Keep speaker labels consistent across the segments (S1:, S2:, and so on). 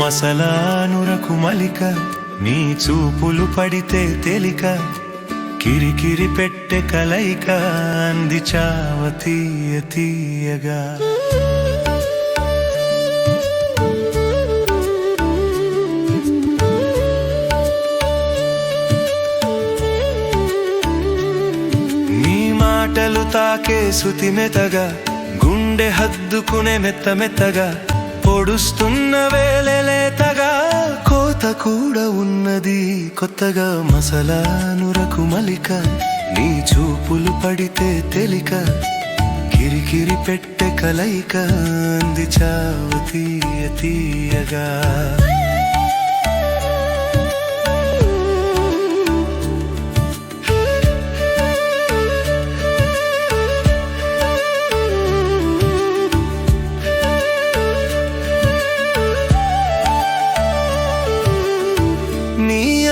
S1: మసలానురకు మలిక నీ చూపులు పడితే తేలిక కిరికిరి పెట్టె కలయిక అంది చావ తీయ తీయగా. నీ మాటలు తాకే శృతి మెతగా గుండె హద్దుకునే మెత్త మెత్తగా పొడుస్తున్న వేలెలేతగా కోత కూడా ఉన్నది. కొత్తగా మసలానురకు మలిక నీ చూపులు పడితే తెలిక కిరికిరి పెట్టె కలయిక అంది చావు తీయ తీయగా.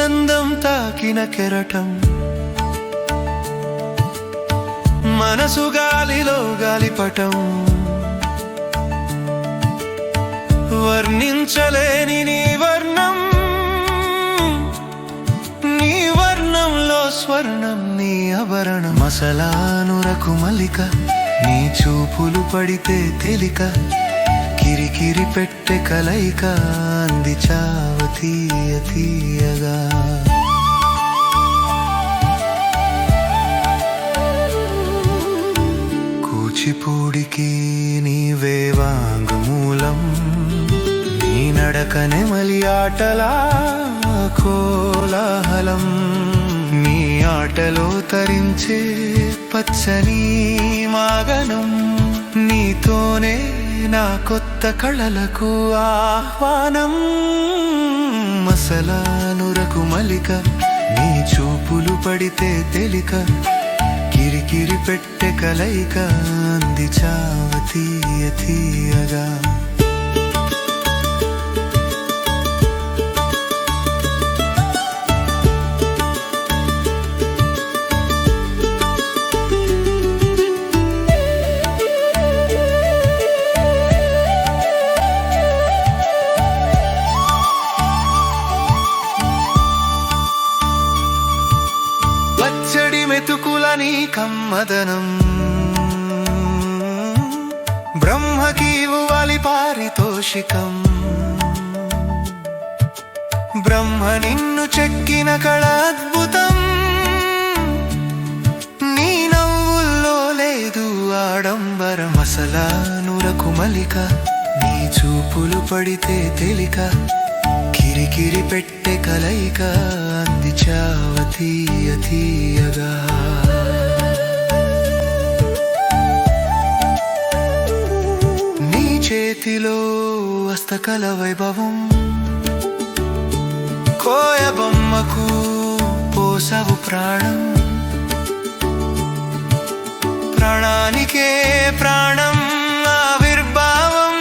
S1: అందం తాకిన కెరటం. మనసు గాలిలో గాలిపటం. వర్ణించలేని నీ వర్ణం. నీ వర్ణంలో స్వర్ణం నీ ఆభరణం. మసలానురకు మలిక నీ చూపులు పడితే తెలిక. కిరికిరి పెట్టె కలయిక అంది చావ తీయ తీయగా. కూచిపూడికి నీవే వాంగ్మూలం నీ నడకనే మలి ఆటలా కోలాహలం. నీ ఆటలో తరించే పచ్చని మాగనం నీతోనే నా కొత్త కళలకు ఆహ్వానం. మసలానురకు మలిక నీ చూపులు పడితే తెలిక కిరికిరి పెట్టె కలయిక అంది చావ తీయ తీయగా. మదనం కమ్మదనం బ్రహ్మకి ఇవ్వాలి పారితోషికం బ్రహ్మ నిన్ను చెక్కిన కళ అద్భుతం నీ నవ్వుల్లో లేదు ఆడంబరం అసలానురకు మలిక నీ చూపులు పడితే తెలిక కిరికిరి పెట్టే కలయిక అంది చావ తీయ తీయగా చేతిలో హస్తకళ వైభవం. కోయబొమ్మకు పోసవు ప్రాణం. ప్రాణానికే ప్రాణం ఆవిర్భావం.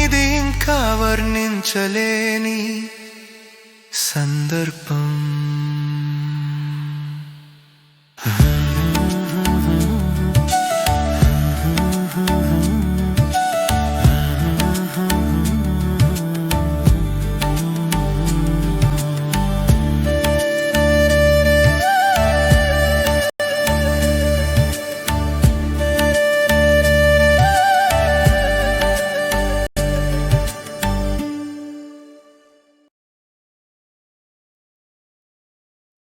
S1: ఇది ఇంకా వర్ణించలేని సందర్భం.